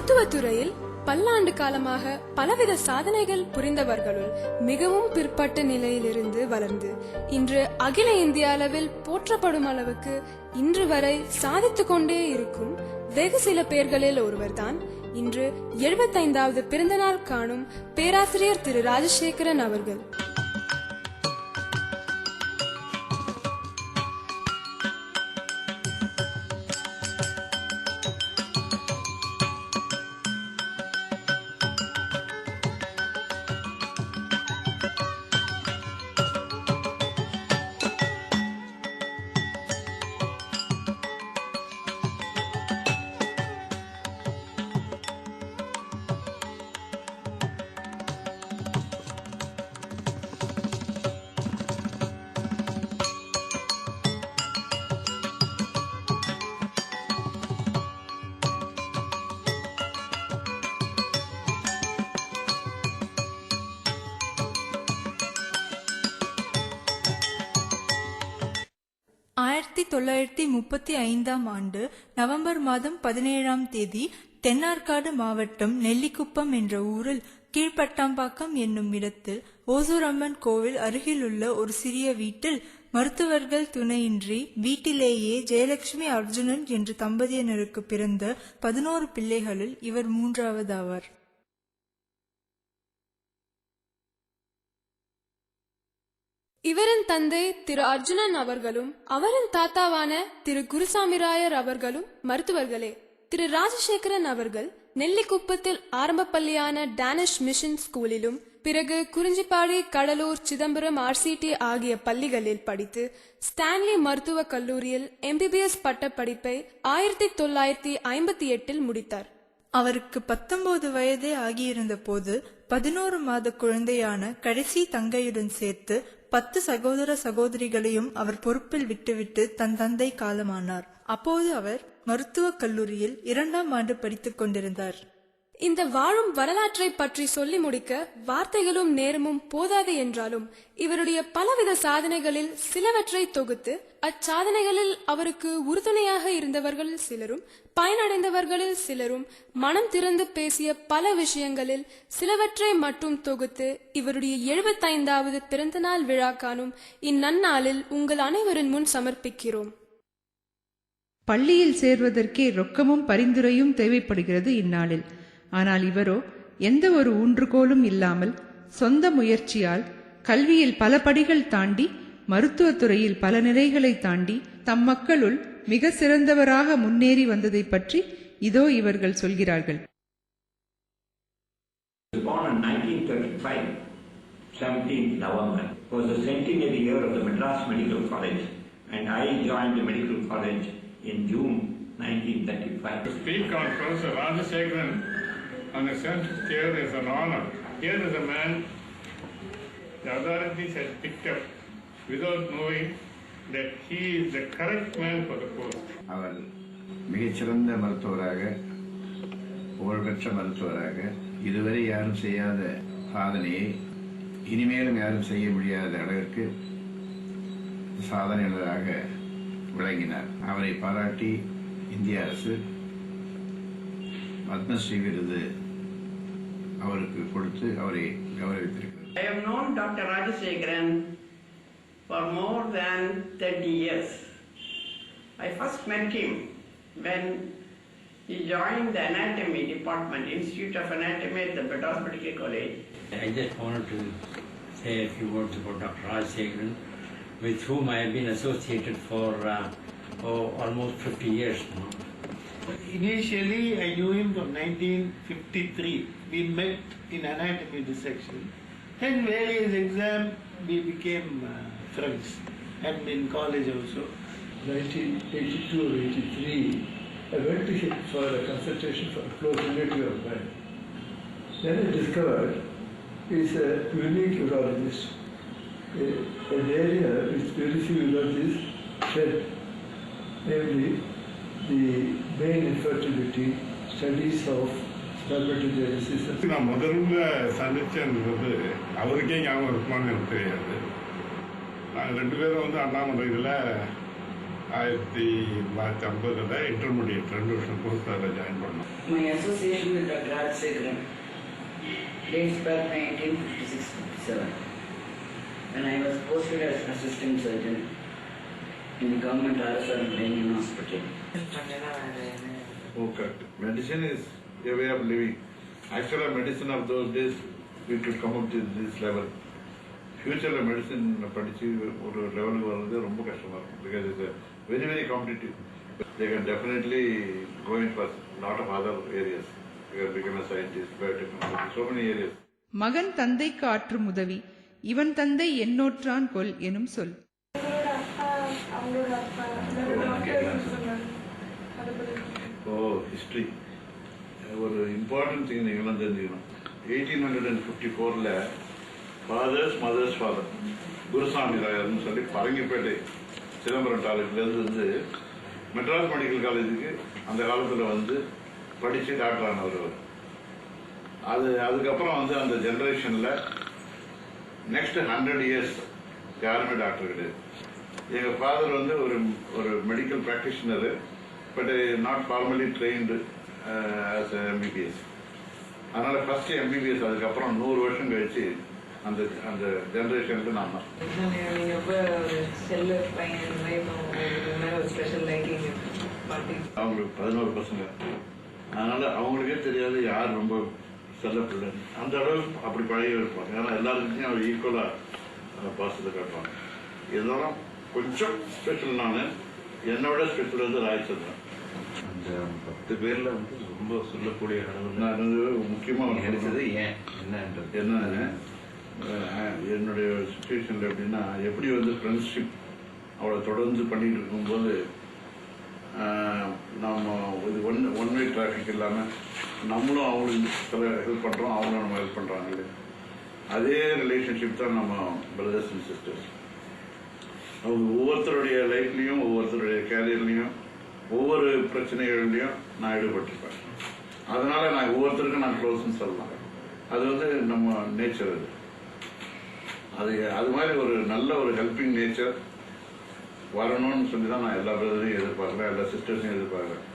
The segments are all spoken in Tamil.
மருத்துவத்துறையில் பல்லாண்டு காலமாக பலவித சாதனைகள் புரிந்தவர்களுள் மிகவும் பிற்பட்ட நிலையிலிருந்து வளர்ந்து இன்று அகில இந்திய அளவில் போற்றப்படும் அளவுக்கு இன்று வரை சாதித்து கொண்டே இருக்கும் வெகு சில பேர்களில் ஒருவர்தான் இன்று எழுபத்தைந்தாவது பிறந்தநாள் காணும் பேராசிரியர் திரு ராஜசேகரன் அவர்கள். தொள்ளாயிரத்தி முப்பத்தி ஐந்தாம் ஆண்டு நவம்பர் மாதம் பதினேழாம் தேதி தென்னார்காடு மாவட்டம் நெல்லிக்குப்பம் என்ற ஊரில் கீழ்பட்டாம்பாக்கம் என்னும் இடத்தில் ஓசூரம்மன் கோவில் அருகிலுள்ள ஒரு சிறிய வீட்டில் மருத்துவர்கள் துணையின்றி வீட்டிலேயே ஜெயலட்சுமி அர்ஜுனன் என்ற தம்பதியினருக்கு பிறந்த பதினோரு பிள்ளைகளில் இவர் மூன்றாவதாவார். இவரின் தந்தை திரு அர்ஜுனன் அவர்களும் அவரின் தாத்தாவான திரு குருசாமிராயர் அவர்களும் மருத்துவர்களே. திரு ராஜசேகரன் அவர்கள் நெல்லிக்குப்பத்தில் ஆரம்ப பள்ளியான டேனிஷ் மிஷன் ஸ்கூலிலும் பிறகு குறிஞ்சிப்பாடி கடலூர் சிதம்பரம் ஆர்சிடி ஆகிய பள்ளிகளில் படித்து ஸ்டான்லி மருத்துவக் கல்லூரியில் எம்பிபிஎஸ் பட்டப்படிப்பை ஆயிரத்தி தொள்ளாயிரத்தி ஐம்பத்தி எட்டில் முடித்தார். அவருக்கு பத்தொன்பது வயதே ஆகியிருந்த போது பதினோரு மாத குழந்தையான கடைசி தங்கையுடன் சேர்த்து பத்து சகோதர சகோதரிகளையும் அவர் பொறுப்பில் விட்டுவிட்டு தன் தந்தை காலமானார். அப்போது அவர் மருத்துவக் கல்லூரியில் இரண்டாம் ஆண்டு படித்துக் கொண்டிருந்தார். இந்த வாழும் வரலாற்றை பற்றி சொல்லி முடிக்க வார்த்தைகளும் நேரமும் போதாது என்றாலும் இவருடைய பலவித சாதனைகளில் சிலவற்றை தொகுத்து அச்சாதனைகளில் அவருக்கு உறுதுணையாக இருந்தவர்கள் சிலரும் பயனடைந்தவர்களில் சிலரும் மனம் திறந்து பேசிய பல விஷயங்களில் சிலவற்றை மட்டும் தொகுத்து இவருடைய எழுபத்தைந்தாவது பிறந்தநாள் விழா காணும் இந்நன்னாளில் உங்கள் அனைவரின் முன் சமர்ப்பிக்கிறோம். பள்ளியில் சேர்வதற்கே ரொக்கமும் பரிந்துரையும் தேவைப்படுகிறது இந்நாளில். ஆனால் இவரோ எந்த ஒரு ஊன்றுகோலும் இல்லாமல் சொந்த முயற்சியால் கல்வியில் பல படிகள் தாண்டி மருத்துவத் துறையில் பல நிலைகளை தாண்டி தம் மக்களுள் மிக சிறந்தவராக முன்னேறி வந்ததைப் பற்றி இதோ இவர்கள் சொல்கிறார்கள் was born in 1935, 17th November. It was the centenary year of the Madras Medical College, and I joined the medical college in June 1935. To speak on Professor Rajasekaran and the central here is an honor. Here is a man the authorities had picked up without knowing that he is the correct man for the post. அவர் மிகச்சிறந்த மருத்துவராக புகழ்பெற்ற மருத்துவராக இதுவரை யாரும் செய்யாத சாதனையை இனிமேலும் யாரும் செய்ய முடியாத அளவிற்கு சாதனையாளராக விளங்கினார் அவரை பாராட்டி இந்திய அரசு பத்மஸ்ரீ விருது அவருக்கு கொடுத்து அவரை கௌரவித்திருக்கிறது I have known Dr. Rajasekaran for more than 30 years. I first met him when he joined the anatomy department, Institute of Anatomy at the Madras Medical College. I just wanted to say a few words about Dr. Raj Sekran, with whom I have been associated for uh, oh, almost 50 years now. Initially, I knew him from 1953. We met in anatomy dissection. Then various exam, we became uh, friends. And in college also. 1982 or 83, I went to him for a consultation for a close relative of mine. Then I discovered he's a unique urologist, a, an area which very few urologists tread, namely the male infertility, studies of நான் முதல்ல சந்திச்சது வந்து அவருக்கே ஞாபகம் இருக்குமான்னு எனக்கு தெரியாது நாங்கள் ரெண்டு பேரும் வந்து அண்ணாமலை இதில் ஆயிரத்தி தொள்ளாயிரத்தி ஐம்பதில் இன்டர்மீடியட் ரெண்டு வருஷம் கோர்ஸ் அதில் ஜாயின் பண்ணோம் My association with Dr. Rajsekharan dates back 1956-57 when I was posted as assistant surgeon in government RSR Millennium Hospital. Oh, correct. Medicine is a way of living. Actually, medicine of those days, we could come up to this level. ஃபியூச்சரில் மெடிசன் படித்து ஒரு லெவலுக்கு வர்றது ரொம்ப கஷ்டமாக இருக்கும் because it's very very competitive they can definitely going for lot of other areas scientist biotechnology so many areas மகன் தந்தைக்கு ஆற்றும் உதவி இவன் தந்தை என்னோற்றான் கொல் எனும் சொல் ஓ ஹிஸ்ட்ரி ஒரு இம்பார்ட்டன்ட் திங் நீங்களாம் தெரிஞ்சுக்கணும். எயிட்டீன் ஹண்ட்ரட் அண்ட் ஃபிஃப்டி ஃபோரில் ஃபாதர்ஸ் மதர்ஸ் ஃபாதர் குருசாமி ராயர்னு சொல்லி பரங்கிப்பேட்டை சிதம்பரம் காலேஜ்லேருந்து வந்து மெட்ராஸ் மெடிக்கல் காலேஜுக்கு அந்த காலத்தில் வந்து படித்து டாக்டர் ஆனவர் அவர். அது அதுக்கப்புறம் வந்து அந்த ஜென்ரேஷனில் நெக்ஸ்ட் ஹண்ட்ரட் இயர்ஸ் யாருமே டாக்டர் கிடையாது. எங்கள் ஃபாதர் வந்து ஒரு ஒரு medical practitioner but not formally trained as MBBS அதனால ஃபர்ஸ்ட் எம்பிபிஎஸ் அதுக்கப்புறம் நூறு வருஷம் கழிச்சு அந்த அந்த ஜெனரேஷனுக்கு நான் தான் அவங்களுக்கு பதினோரு பசங்க. அதனால அவங்களுக்கே தெரியாது யார் ரொம்ப செல்ல பிள்ளை அந்த அளவுக்கு அப்படி பழகி இருப்பாங்க ஏன்னா எல்லாருக்கிட்டையும் அவர் ஈக்குவலாக பாசத்தை காட்டுவாங்க. இருந்தாலும் கொஞ்சம் ஸ்பெஷல் நான். என்னோட ஸ்பெஷல் வந்து ராயச்சந்திரன் அந்த பத்து பேர்ல வந்து ரொம்ப சொல்லக்கூடிய வந்து முக்கியமாக நினைச்சது ஏன்? என்னன்றது. என்ன என்னுடைய சுச்சுவேஷனில் எப்படின்னா எப்படி வந்து ஃப்ரெண்ட்ஷிப் அவளை தொடர்ந்து பண்ணிட்டு இருக்கும்போது நம்ம இது ஒன் ஒன் வே டிராஃபிக் இல்லாமல் நம்மளும் அவங்களுக்கு சில ஹெல்ப் பண்ணுறோம் அவங்களும் நம்ம ஹெல்ப் பண்ணுறாங்க அதே ரிலேஷன்ஷிப் தான் நம்ம பிரதர்ஸ் அண்ட் சிஸ்டர்ஸ் அவங்க ஒவ்வொருத்தருடைய லைஃப்லையும் ஒவ்வொருத்தருடைய கேரியர்லேயும் ஒவ்வொரு பிரச்சனைகள்லையும் நான் ஈடுபட்டிருப்பேன். அதனால நான் ஒவ்வொருத்தருக்கும் நான் க்ளோஸ்ன்னு சொல்லலாம். அது வந்து நம்ம நேச்சர் அது. அது அது மாதிரி ஒரு நல்ல ஒரு ஹெல்பிங் நேச்சர் வரணும்னு சொல்லி தான் நான் எல்லா பிரதரையும் எதிர்பார்க்குறேன் எல்லா சிஸ்டர்ஸையும் எதிர்பார்க்குறேன்.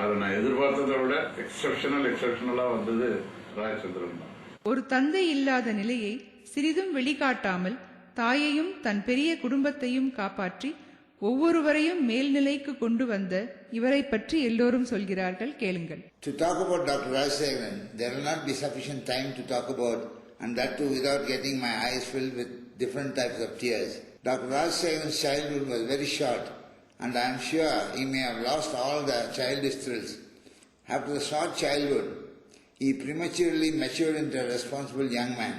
அதை நான் எதிர்பார்த்ததை விட எக்ஸப்ஷனல் எக்ஸப்ஷனலாக வந்தது ராயச்சந்திரன் தான். ஒரு தந்தை இல்லாத நிலையை சிறிதும் வெளிக்காட்டாமல் தாயையும் தன் பெரிய குடும்பத்தையும் காப்பாற்றி ஒவ்வொருவரையும் மேல்நிலைக்கு கொண்டு வந்த இவரை பற்றி எல்லோரும் சொல்கிறார்கள் கேளுங்கள் To talk about Dr. Rajasekaran, there will not be sufficient time to talk about, and that too without getting my eyes filled with different types of tears. Dr. Rajasekaran's childhood was very short, and I am sure he may have lost all the childish thrills. After the short childhood, he prematurely matured into a responsible young man,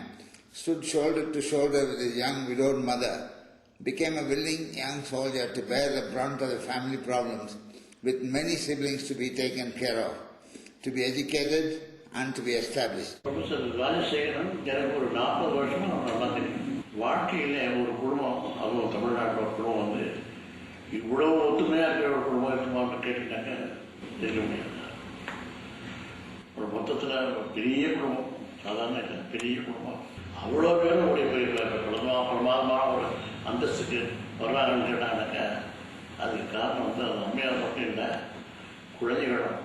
stood shoulder to shoulder with his young widowed mother, became a willing young soldier to bear the brunt of the family problems, with many siblings to be taken care of, to be educated and to be established. Professor Rajasekaran எனக்கு ஒரு நாற்பது வருஷமா அவரை நல்லா தெரியும் வாழ்க்கையில் ஒரு குடும்பம் அதுவும் தமிழ்நாட்டில் ஒரு குடும்பம் வந்து இவ்வளவு ஒத்துமையாக இருக்கிற ஒரு குடும்பம் இருக்குமான்னு கேட்டீங்கன்னாக்க தெரிய முடியாது ஒரு மொத்தத்தில் ஒரு பெரிய குடும்பம் சாதாரண இல்லை பெரிய குடும்பம் அவ்வளோ பேரும் உடைய பெரிய பிரதமா பிரமாதமான ஒரு அந்தஸ்துக்கு வர்றாங்கன்னு கேட்டாங்கன்னாக்க அதுக்கு காரணம் வந்து அது அம்மையார் மட்டும் இல்லை குழந்தைகளும்.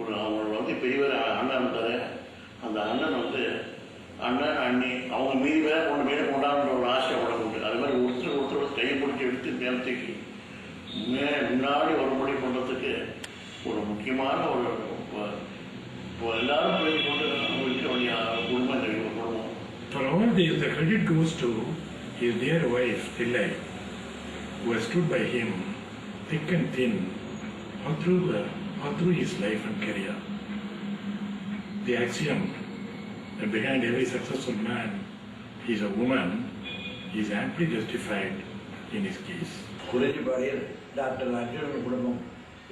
ஒரு அவங்க வந்து பெரியவர் அண்ணன் இருந்தாரு அந்த அண்ணன் வந்து அண்ணன் அண்ணி அவங்க மீறி வேற கொண்டு மேலே கொண்டாடுற ஒரு ஆசை அவங்களுக்கு உண்டு. அது மாதிரி ஒருத்தர் ஒருத்தர் கையை பிடிச்சி எடுத்து மேலத்துக்கு. மே முன்னாடி வரும்படி பண்ணுறதுக்கு ஒரு முக்கியமான ஒரு ஒரு எல்லாரும் போய் கொண்டு இருக்க வேண்டிய குடும்பம் இந்த குடும்பம் For all this, the credit goes to his dear wife, Tillai, who has stood by him thick and thin all through, the, all through his life and career. The axiom that behind every successful man is a woman is amply justified in his case. குறிஞ்சிப்பாடியில் doctor Arjunan குடும்பம்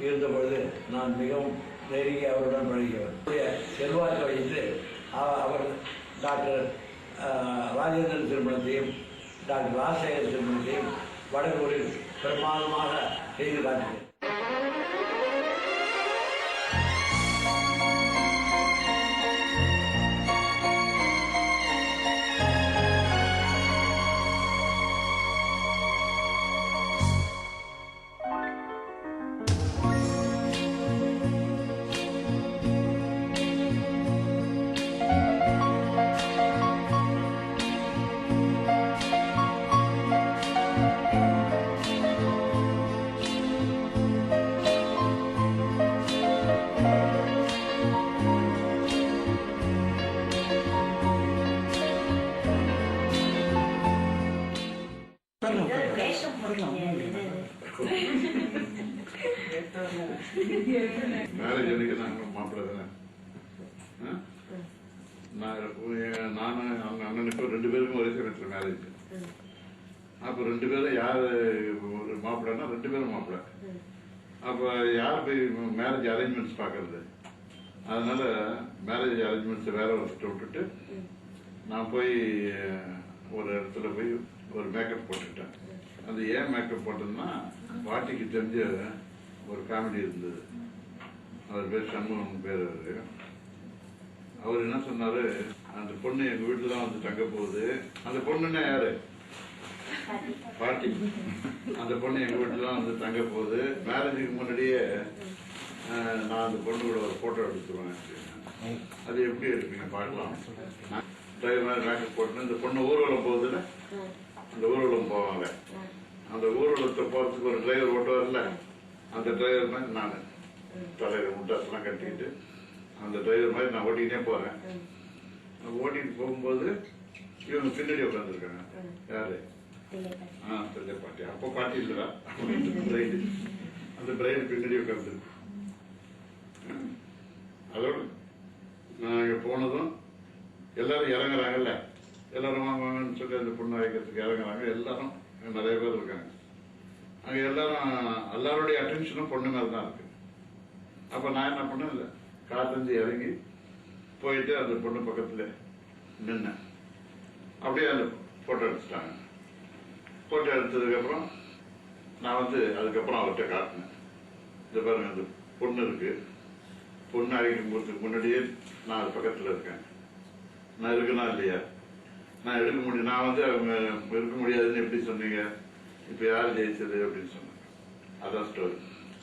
இருந்தபொழுது நான் மிகவும் நெருங்கி அவருடன் பழகியவர் அவருடைய செல்வாக்கை வைத்து அவ- அவர் டாக்டர் ராஜேந்திரன் திருமணத்தையும் டாக்டர் ராஜசேகர் திருமணத்தையும் வடகூரில் பிரமாதமாக செய்து காட்டினார். மேரேஜ் அன்னைக்கு நாங்கள் மாப்பிள்ளை தானே ஆ? நான் நானும் அவங்க அண்ணனுக்கும் ரெண்டு பேருக்கும் ஒரே சமயத்தில் மேரேஜ் அப்போ ரெண்டு பேரும் யார் ஒரு மாப்பிள்ளைன்னா ரெண்டு பேரும் மாப்பிள்ள. அப்போ யார் போய் மேரேஜ் அரேஞ்ச்மெண்ட்ஸ் பார்க்கறது? அதனால மேரேஜ் அரேஞ்ச்மெண்ட்ஸை வேற ஒருத்தர் விட்டுட்டு நான் போய் ஒரு இடத்துல போய் ஒரு மேக்கப் போட்டுட்டேன் அது ஏன் மேக்கப் போட்டேன்னா பாட்டிக்கு தெரிஞ்ச ஒரு காமெடி இருந்தது. அவர் பேர் சண்முகம் பேர் அவர். அவர் என்ன சொன்னாரு? அந்த பொண்ணு எங்க வீட்டுல தான் வந்து தங்க போகுது. அந்த பொண்ணுன்னா யாரு? பாட்டி. அந்த பொண்ணு எங்க வீட்டுல தான் வந்து தங்க போகுது. மேரேஜுக்கு முன்னாடியே நான் அந்த பொண்ணு கூட ஒரு போட்டோ எடுத்துருவேன் அது எப்படி எடுப்பீங்க பார்க்கலாம். டிரைவர் மேக்கப் போட்டு இந்த பொண்ணு ஊர்வலம் போகுதுல்ல? அந்த ஊர்வலம் போவாங்க. அந்த ஊர்வலத்தை போறதுக்கு ஒரு டிரைவர் ஓட்டுவார்ல? அந்த டிரைவர் மாதிரி நான். தலையில முட்டாசெல்லாம் கட்டிட்டு அந்த டிரைவர் மாதிரி நான் ஓட்டிக்கிட்டே போறேன். ஓட்டிட்டு போகும்போது இவங்க பின்னாடி உட்காந்துருக்காங்க யாரு? ஆ பெரிய பாட்டி. அப்போ பாட்டி இல்லடா. பிரைடு அந்த பிரைடு பின்னாடி உட்காந்துருக்கு அதோட நான் இங்க போனதும் எல்லாரும் இறங்குறாங்கல்ல. எல்லாரும் வாங்கன்னு சொல்லி அந்த பொண்ணு வைக்கிறதுக்கு இறங்குறாங்க. எல்லாரும் நிறைய பேர் இருக்காங்க. அங்க எல்லாரும் எல்லாருடைய அட்டென்ஷனும் பொண்ணு மேல தான் இருக்கு. அப்ப நான் என்ன பண்ணேன் இல்ல காத்திருந்து இறங்கி போயிட்டு அந்த பொண்ணு பக்கத்துல நின்னேன். அப்படியே அந்த போட்டோ எடுத்துட்டாங்க. போட்டோ எடுத்ததுக்கு அப்புறம் நான் வந்து அதுக்கப்புறம் அவர்கிட்ட காட்டினேன். இந்த பாருங்க அந்த பொண்ணு இருக்கு. பொண்ணு அழைக்கும் போறதுக்கு முன்னாடியே நான் அது பக்கத்துல இருக்கேன். நான் இருக்கனா இல்லையா? நான் எடுக்க முடியும் நான் வந்து அவங்க இருக்க முடியாதுன்னு எப்படி சொன்னீங்க? இப்ப யார் ஜெயிச்சது அப்படின்னு சொன்னாங்க அதான் ஸ்டோரி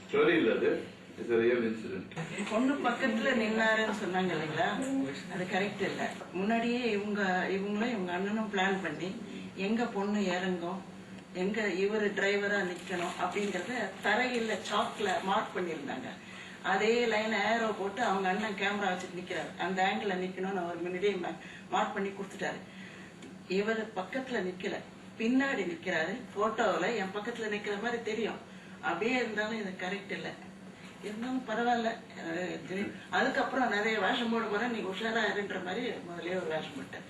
ஸ்டோரி இல்லை அது. இட்ஸ் a real incident பொண்ணு பக்கத்துல நின்னாருன்னு சொன்னாங்க இல்லைங்களா? அது கரெக்ட் இல்ல. முன்னாடியே இவங்க இவங்களும் இவங்க அண்ணனும் பிளான் பண்ணி எங்க பொண்ணு இறங்கும் எங்க இவர் டிரைவரா நிக்கணும் அப்படிங்கறத தரையில சாக்ல மார்க் பண்ணியிருந்தாங்க. அதே லைன் ஏரோ போட்டு அவங்க அண்ணன் கேமரா வச்சுட்டு நிக்கிறாரு. அந்த ஆங்கிள் நிக்கணும்னு அவர் முன்னாடியே மார்க் பண்ணி கொடுத்துட்டாரு. இவர் பக்கத்துல நிக்கல. பின்னாடி நிக்கிறாரு. போட்டோவுல என் பக்கத்துல நிக்கிற மாதிரி தெரியும். அப்படியே இருந்தாலும் இது கரெக்ட் இல்லை. இருந்தாலும் பரவாயில்ல. அதுக்கப்புறம் நிறைய வேஷம் போட போறேன். நீ உஷாரா இருன்ற மாதிரி முதலே ஒரு வேஷம் போட்டேன்.